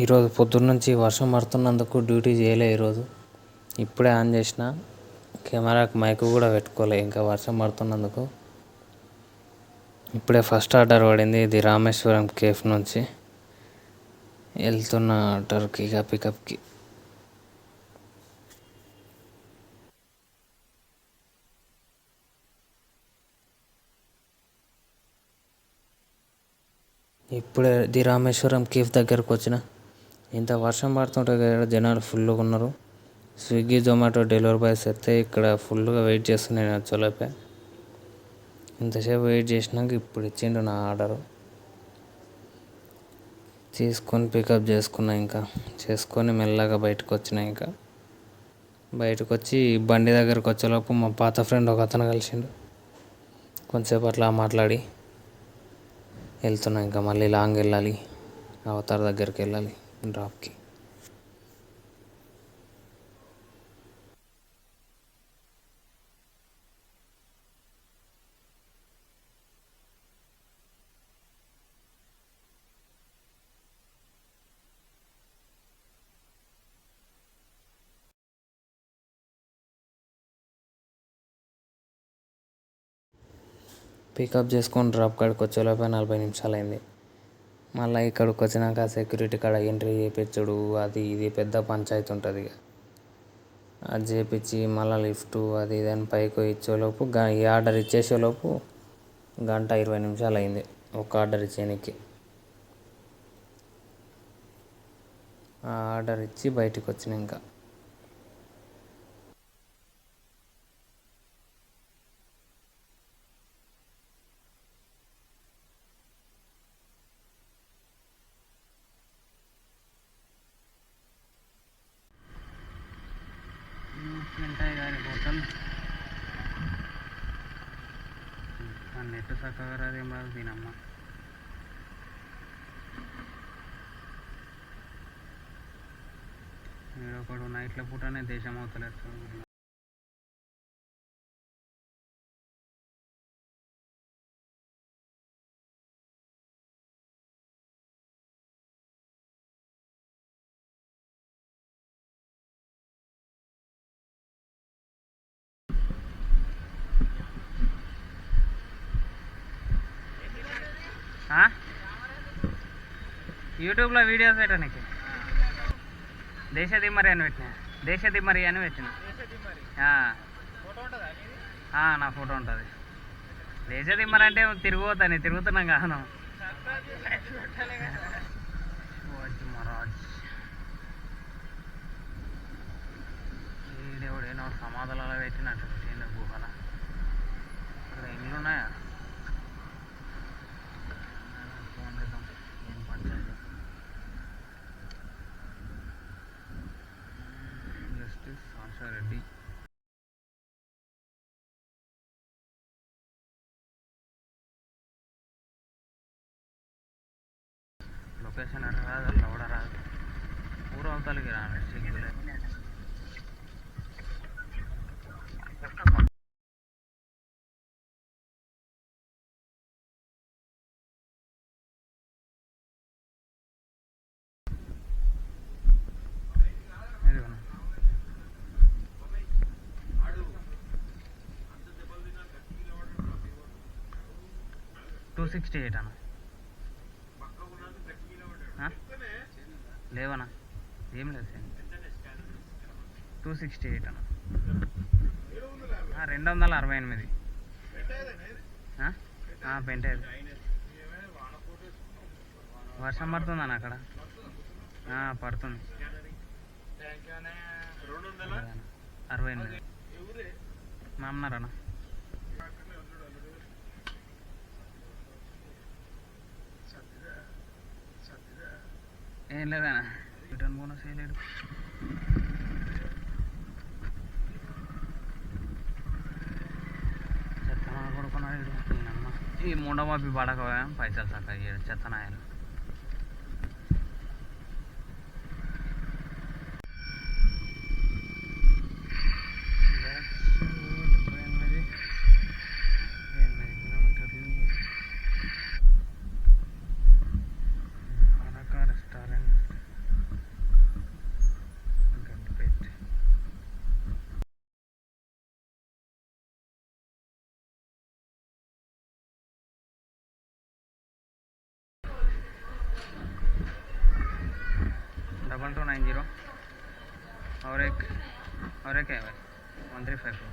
ఈరోజు పొద్దున్న నుంచి వర్షం పడుతున్నందుకు డ్యూటీ చేయలే ఈరోజు. ఇప్పుడే ఆన్ చేసిన. కెమెరాకి మైక్ కూడా పెట్టుకోలే ఇంకా వర్షం పడుతున్నందుకు. ఇప్పుడే ఫస్ట్ ఆర్డర్ పడింది. ఇది రామేశ్వరం కేఫ్ నుంచి. వెళ్తున్న ఆర్డర్కి ఇక పికప్కి. ఇప్పుడే ది రామేశ్వరం కేఫ్ దగ్గరకు వచ్చిన. ఇంత వర్షం పడుతుంటే కదా జనాలు ఫుల్గా ఉన్నారు. స్విగ్గీ జొమాటో డెలివరీ బాయ్స్ అయితే ఇక్కడ ఫుల్గా వెయిట్ చేస్తున్నాయి నేను వచ్చేలోపే ఇంతసేపు వెయిట్ చేసినాక ఇప్పుడు ఇచ్చిండు నా ఆర్డరు. తీసుకొని పికప్ చేసుకున్నా ఇంకా. చేసుకొని మెల్లగా బయటకు వచ్చిన ఇంకా. బయటకు వచ్చి బండి దగ్గరకు వచ్చేలోపు మా పాత ఫ్రెండ్ ఒక అతను కలిసిండు. కొంచెంసేపు అట్లా మాట్లాడి వెళ్తున్నా ఇంకా. మళ్ళీ లాంగ్ వెళ్ళాలి. అవతార్ దగ్గరికి వెళ్ళాలి. డ్రాప్కి. పికప్ చేసుకొని డ్రాప్ కాడికి వచ్చేలోపే నలభై నిమిషాలు అయింది మళ్ళీ ఇక్కడికి వచ్చినాక సెక్యూరిటీ కాడ ఎంట్రీ చేయించుడు అది ఇది పెద్ద పంచాయతీ ఉంటుంది ఇక. అది చేపించి మళ్ళీ లిఫ్ట్ అది ఇది అని పైకి ఇచ్చేలోపు ఈ ఆర్డర్ ఇచ్చేసేలోపు గంట ఇరవై నిమిషాలు అయింది ఒక ఆర్డర్ ఇచ్చేయడానికి ఆ ఆర్డర్ ఇచ్చి బయటికి వచ్చినాక ఇంకా ఉంటాయి కానీ హోటల్ నెట్ చక్కగా రాదేం రాదు దీనమ్మ ఒకడు నైట్ల పూటనే దేశం అవుతలేదు యూట్యూబ్లో వీడియోస్ పెట్టడానికి దేశ దిమ్మరి అని పెట్టిన. దేశ దిమ్మరి అని పెట్టిన. నా ఫోటో ఉంటుంది. దేశ దిమ్మరి అంటే తిరిగిపోతాను తిరుగుతున్నాం కాను మహారాజ్. ఈడెవడేనో సమాధులలో పెట్టినట్టు గుహల. ఇక్కడ ఇండ్లు ఉన్నాయా ఫోన్ చేద్దాం ఏం పంచాయతీ జస్టిస్ లొకేషన్ ఎక్కడ రాదు అట్లా కూడా రాదు. ఊరు అవతలకి రాను సిగ్గులే టూ సిక్స్టీ ఎయిట్ అన్న? లేవనా? ఏం లేదు టూ సిక్స్టీ ఎయిట్ అన్న. రెండు వందల అరవై ఎనిమిది. పెంటేది వర్షం పడుతుందన్న అక్కడ? ఆ, పడుతుంది. అరవై ఎనిమిది. మా అన్నారన్న ఏం లేదన్న రిటర్న్ బోనస్ వేయలేడు చెత్తనా కొడుకున్నాడు. ఈయనమ్మ. ఈ ముండమాపి పడకపోయా? పైసలు సక్క ఇయ్యడు. చెత్తనాయలు नाइन जीरो और एक और एक है भाई one three five So,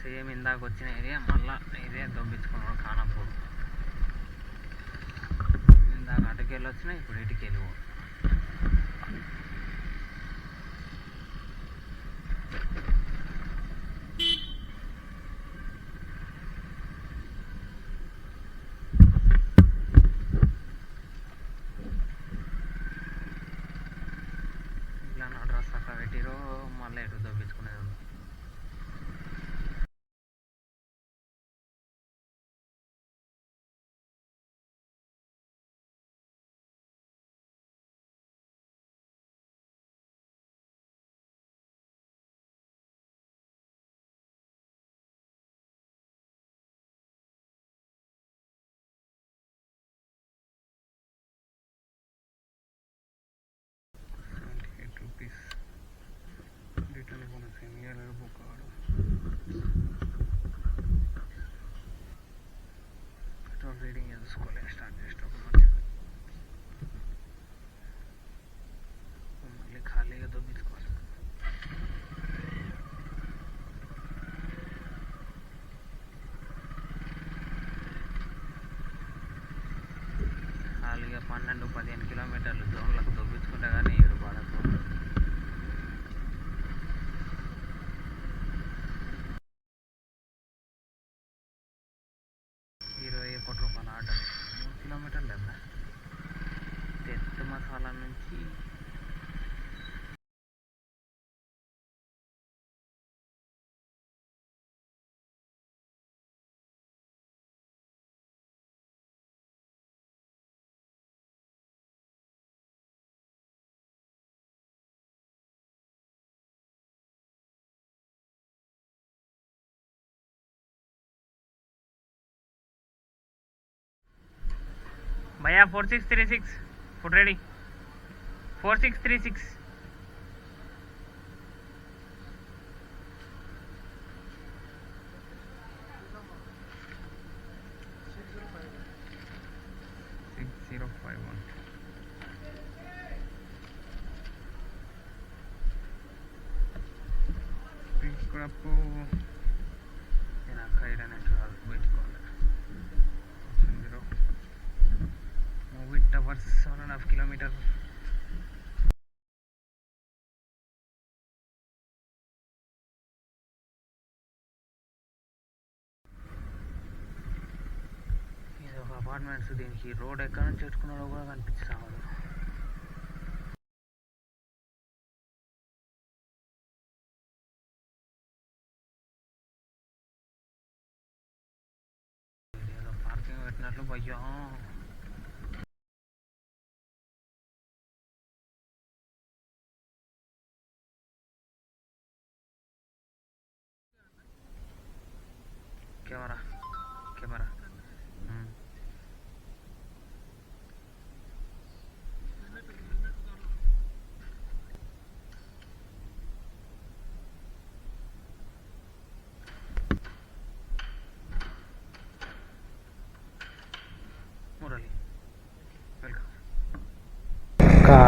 same ఇందాక వచ్చిన ఏరియా మళ్ళీ ఇదే దొబ్బించుకున్నాడు కానప్పుడు ఇందాక అటుకి వెళ్ళి వచ్చినా ఇప్పుడు ఇటుకి వెళ్ళి ఇట్లా నా డ్రెస్ అట్లా పెట్టిరో మళ్ళీ ఇటు దొబ్బించుకునేది ఉంది. Bonus Bhaiya 4636. Foot ready. 4636. Pick up. Then I carried an actual weight collar. Movie towers seven and half kilometre ఇది ఒక అపార్ట్మెంట్స్ దీనికి రోడ్ ఎక్కడ నుంచి పెట్టుకున్నారో కూడా కనిపించా ఏదో పార్కింగ్ పెట్టినట్లు భయ్యా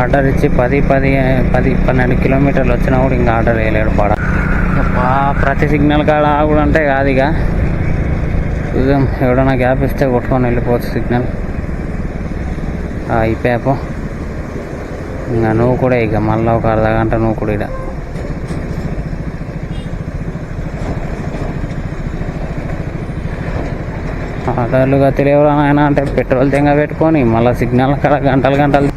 ఆర్డర్ ఇచ్చి పది పది పది పన్నెండు కిలోమీటర్లు వచ్చినా కూడా ఇంకా ఆర్డర్ వేయలేడు పాడ. ప్రతి సిగ్నల్ కాడ కూడా అంటే కాదు ఇక చూద్దాం ఎవడన్నా గ్యాప్ ఇస్తే కొట్టుకొని వెళ్ళిపోవచ్చు సిగ్నల్. అయిపోయాపో ఇంకా నువ్వు కూడా ఇక మళ్ళీ ఒక అర్ధ గంట నువ్వు కూడా ఇక ఆటోలుగా తెలియవరా అంటే పెట్రోల్ తెంగ పెట్టుకొని మళ్ళీ సిగ్నల్ కాడ గంటలు గంటలు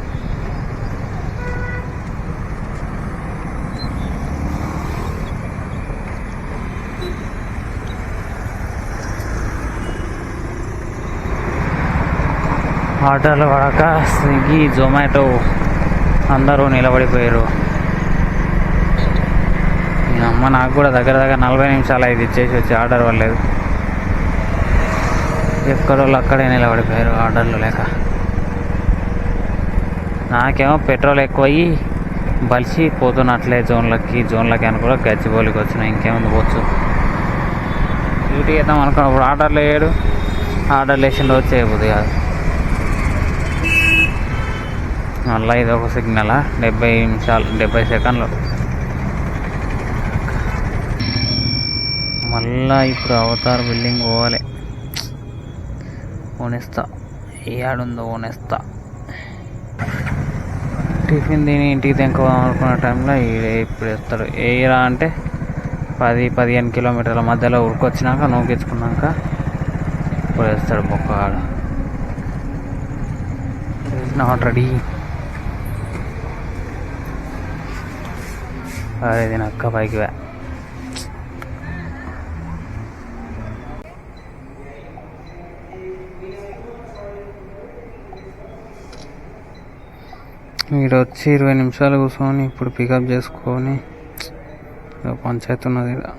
ఆటోలు పడక స్విగ్గీ జొమాటో అందరూ నిలబడిపోయారు. అమ్మ నాకు కూడా దగ్గర దగ్గర నలభై నిమిషాలు అయింది ఇచ్చేసి వచ్చి ఆర్డర్ పడలేదు ఎక్కడోళ్ళు అక్కడే నిలబడిపోయారు ఆర్డర్లు లేక. నాకేమో పెట్రోల్ ఎక్కువయ్యి బలిసి పోతున్నట్లే జోన్లకి జోన్లకి అని కూడా గచ్చిబోలికి వచ్చినాయి ఇంకేముంది పోవచ్చు. డ్యూటీ చేద్దాం అనుకున్నప్పుడు ఆర్డర్లు వేయడు ఆర్డర్లు వేసిన వచ్చి చేయబుద్ది కాదు. మళ్ళీ ఇది ఒక సిగ్నల్? డెబ్బై నిమిషాలు డెబ్బై సెకండ్లు. మళ్ళా ఇప్పుడు అవతార్ బిల్డింగ్ పోవాలి. ఓనేస్తా. ఏడుందో ఓనేస్తా. టిఫిన్ తిని ఇంటికి తెంకోదాం అనుకున్న టైంలో ఇప్పుడు వేస్తాడు. ఏరా అంటే పది పదిహేను కిలోమీటర్ల మధ్యలో ఉరికొచ్చినాక నూకించుకున్నాక ఇప్పుడు వేస్తాడు బొక్కగాడు. నాట్ రెడీ అరే దీని అక్క పైకి వే. మీరు వచ్చి ఇరవై నిమిషాలు కూర్చొని ఇప్పుడు పికప్ చేసుకొని పంచాయతీ ఉన్నది ఇలా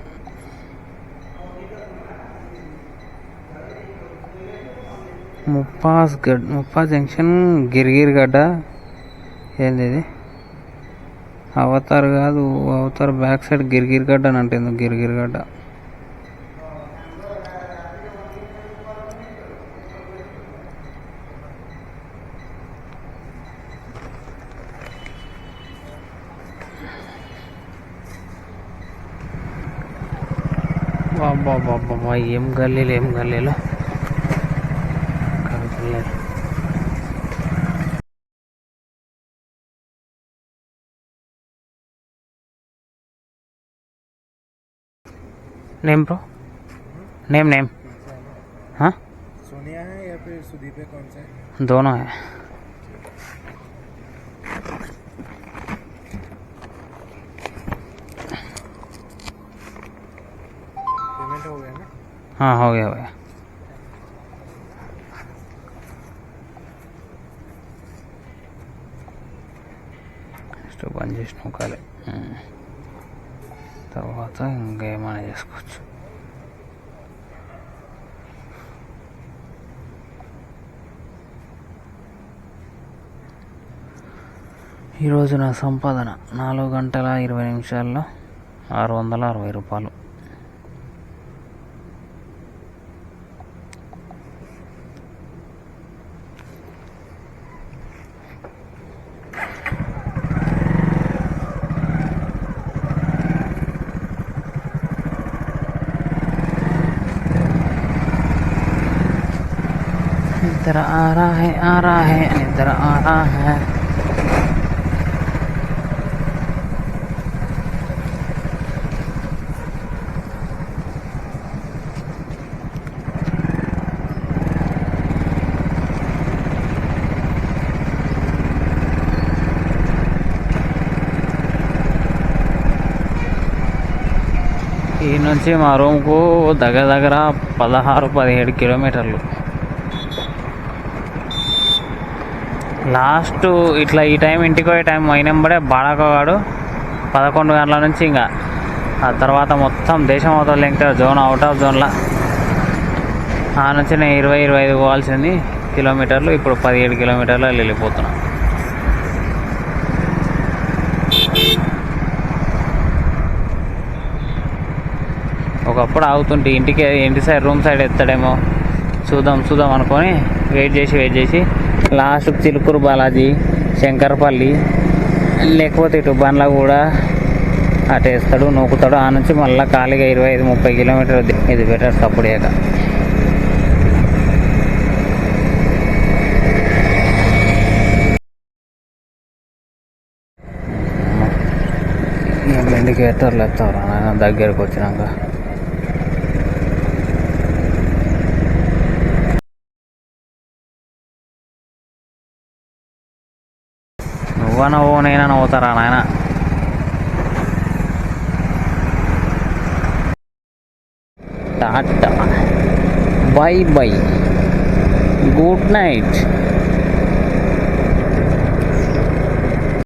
ముప్పాస్ గడ్ ముప్పా జంక్షన్ గిరిగిరిగడ్డ ఏంది ఇది? అవతార్ కాదు అవతార్ బ్యాక్ సైడ్ గిరిగిరి గడ్డ అని అంటే గిరిగిరి గడ్డ. బాబా బాబా ఏం గల్లీలు ఏం గల్లీలు? नेम ब्रो नेम नेम हाँ सोनिया है या फिर सुदीप है? कौन सा दोनों है। पेमेंट हो गया ना? हाँ हो गया भैया तो बंजिश नुकाले తర్వాత ఇంకేమైనా చేసుకోవచ్చు. ఈరోజు నా సంపాదన నాలుగు గంటల ఇరవై నిమిషాల్లో ఆరు వందల అరవై రూపాయలు. निद्र आ रहा है आ रहा है निद्र आ रहा है ఈ నుంచి మా రూమ్కు దగ్గర దగ్గర పదహారు పదిహేడు కిలోమీటర్లు లాస్ట్ ఇట్లా ఈ టైం ఇంటికి పోయే టైం అయినంబడే బాడకగాడు పదకొండు గంటల నుంచి ఇంకా. ఆ తర్వాత మొత్తం దేశం అవతల ఇంకా జోన్ అవుట్ ఆఫ్ జోన్లా. ఆ నుంచి నేను ఇరవై ఇరవై ఐదు పోవాల్సింది కిలోమీటర్లు. ఇప్పుడు పదిహేడు కిలోమీటర్లు వెళ్ళిపోతున్నా. ఒకప్పుడు ఆగుతుంటే ఇంటికి ఇంటి సైడ్ రూమ్ సైడ్ ఎత్తాడేమో. చూద్దాం చూద్దాం అనుకొని వెయిట్ చేసి వెయిట్ చేసి లాస్ట్ చిలుకూరు బాలాజీ శంకరపల్లి లేకపోతే ఇటు బండ్ల కూడా అటు వేస్తాడు నూకుతాడు. ఆ నుంచి మళ్ళీ ఖాళీగా ఇరవై ఐదు ముప్పై కిలోమీటర్ ఇది బెటర్ సప్పుడేక ఇండికేటర్లు ఎత్తారు దగ్గరకు వచ్చినాక. నువ్వన ఓ నేనా నవ్వుతారా నాయన? Tata. Bye bye. Good night.